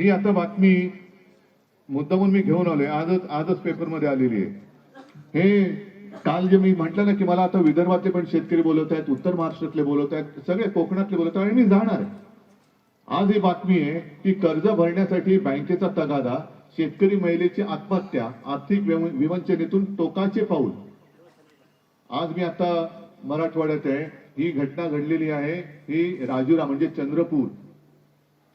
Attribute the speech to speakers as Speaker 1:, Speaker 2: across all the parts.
Speaker 1: ही आता बातमी मुद्दामून मी घेऊन आलोय. आजच आजच पेपरमध्ये आलेली आहे. हे काल जे मी म्हटलं ना की मला आता विदर्भातले पण शेतकरी बोलत आहेत उत्तर महाराष्ट्रातले बोलत आहेत सगळे कोकणातले बोलत आहेत आणि मी जाणार आज ही बातमी आहे की कर्ज भरण्यासाठी बँकेचा तगादा शेतकरी महिलेची आत्महत्या आर्थिक विम- विवंचनेतून टोकाचे पाऊल. आज मी आता मराठवाड्यात आहे. ही घटना घडलेली आहे. ही राजुरा म्हणजे चंद्रपूर.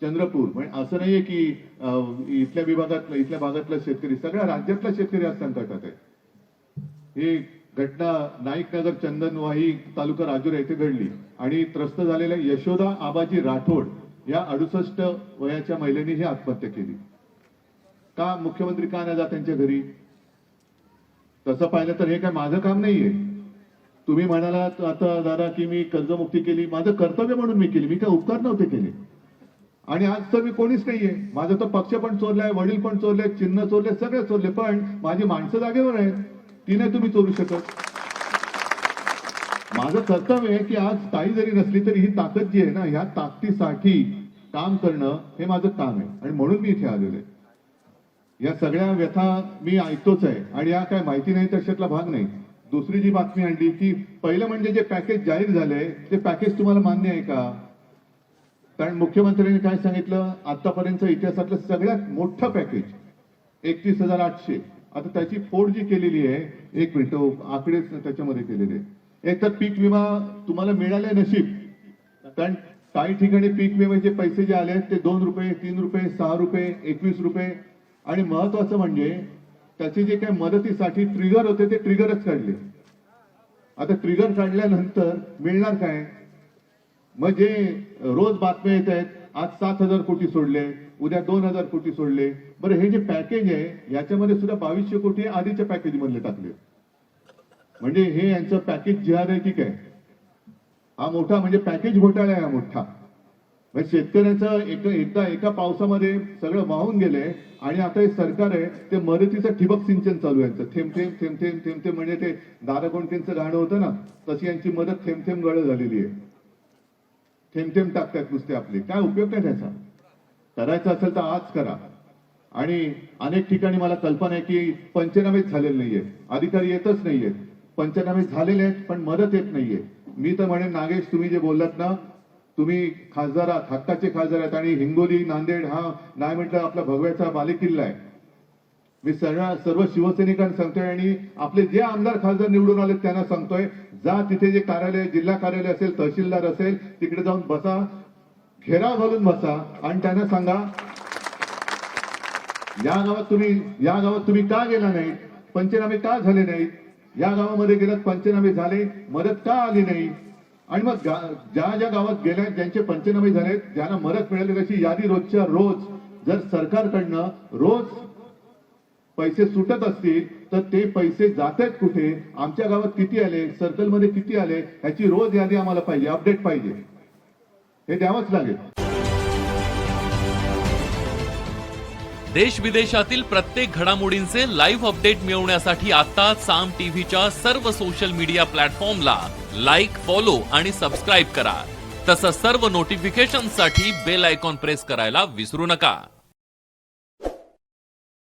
Speaker 1: चंद्रपूर. म्हणजे असं नाहीये की इथल्या विभागातला इथल्या भागातला शेतकरी सगळ्या राज्यातला शेतकरी आज संकटात आहे ही घटना नाईकनगर चंदनवाही तालुका राजुरा येथे घडली. आणि त्रस्त झालेल्या यशोदा आबाजी राठोड या अडुसष्ट वयाच्या महिलेने ही आत्महत्या केली. का मुख्यमंत्री का नाही जा त्यांच्या घरी? तसं पाहिलं तर हे काय माझं काम नाहीये. तुम्ही म्हणालात आता दादा की मी कर्जमुक्ती केली. माझं कर्तव्य म्हणून मी केली. मी काय उपकार नव्हते केले. आणि आज तर मी कोणीच नाहीये. माझा तर पक्ष पण चोरलाय वडील पण चोरले चिन्ह चोरले सगळे चोरले पण माझी माणसं जागेवर आहेत. ती नाही तुम्ही चोरू शकत. माझं कर्तव्य आहे की आज काही जरी नसली तरी ही ताकद जी आहे ना ह्या ताकदीसाठी काम करणं हे माझं काम आहे. आणि म्हणून मी इथे आलेलो आहे. या सगळ्या व्यथा मी ऐकतोच आहे. आणि या काय माहिती नाही तशातला भाग नाही. दुसरी जी बातमी आणली की पहिलं म्हणजे जे पॅकेज जाहीर झालंय ते पॅकेज तुम्हाला मान्य आहे का? कारण मुख्यमंत्र्यांनी काय सांगितलं? आतापर्यंत इतिहासातलं सगळ्यात मोठं पॅकेज एकतीस हजार आठशे. आता त्याची फोड जी केलेली आहे एक मिनिट हो, आकडे त्याच्यामध्ये केलेले एक तर पीक विमा तुम्हाला मिळाले नशीब. कारण काही ठिकाणी पीक विम्याचे पैसे जे आले आहेत ते दोन रुपये तीन रुपये सहा रुपये एकवीस रुपये. आणि महत्वाचं म्हणजे त्याचे जे काही मदतीसाठी ट्रिगर होते ते ट्रिगरच काढले. आता ट्रिगर काढल्यानंतर मिळणार काय? मग जे रोज बातम्या येत आहेत आज सात हजार कोटी सोडले उद्या दोन हजार कोटी सोडले. बरं हे जे पॅकेज आहे याच्यामध्ये सुद्धा बावीसशे कोटी आधीच्या पॅकेज मधले टाकले. म्हणजे हे यांचं पॅकेज जे आहे. ठीक आहे हा मोठा म्हणजे पॅकेज घोटाळा आहे हा मोठा. म्हणजे शेतकऱ्याचं एक एकदा एका पावसामध्ये सगळं वाहून गेलंय आणि आता हे सरकार आहे ते मदतीचं ठिबक सिंचन चालू आहे यांचं. थेंब थेंब थेंब थेंब थेंब थेंब म्हणजे ते दाराकोणकींचं गाणं होतं ना तशी यांची मदत थेंब थेंब गळ झालेली आहे. थेंब थेंब टाकतात नुसते आपले. काय उपयोग काय त्याचा. करायचं असेल तर आज करा. आणि अनेक ठिकाणी मला कल्पना आहे की पंचनामेच झालेले नाहीये. अधिकारी येतच नाहीयेत पंचनामे झालेले आहेत पण मदत येत नाहीये. मी तर म्हणेन नागेश तुम्ही जे बोललात ना तुम्ही खासदार आहात हक्काचे खासदार आहेत आणि हिंगोली नांदेड हा नाही म्हटलं आपला भगव्याचा बालेकिल्ला आहे. मी सगळ्या सर्व शिवसैनिकांना सांगतोय आणि आपले जे आमदार खासदार निवडून आले त्यांना सांगतोय जा तिथे जे कार्यालय जिल्हा कार्यालय असेल तहसीलदार असेल तिकडे जाऊन बसा घेराव घालून बसा आणि त्यांना सांगा या गावात तुम्ही या गावात तुम्ही का गेला नाही? पंचनामे का झाले नाहीत? या गावामध्ये गेलात पंचनामे झाले मदत का आली नाही? आणि मग ज्या ज्या गावात गेल्या ज्यांचे पंचनामे झाले ज्यांना मदत मिळाली त्याची यादी रोजच्या रोज जर सरकारकडनं रोज पैसे सुटत असतील तर ते पैसे जात आहेत कुठे? आमच्या गावात किती आले? सर्कलमध्ये किती आले? याची रोज यादी आम्हाला पाहिजे अपडेट पाहिजे. हे द्यावंच लागेल.
Speaker 2: देश विदेशातील प्रत्येक घडामोडींचे लाईव्ह अपडेट मिळवण्यासाठी आता साम टीव्हीच्या सर्व सोशल मीडिया प्लॅटफॉर्मला लाईक फॉलो आणि सबस्क्राईब करा. तसंच सर्व नोटिफिकेशनसाठी बेल आयकॉन प्रेस करायला विसरू नका.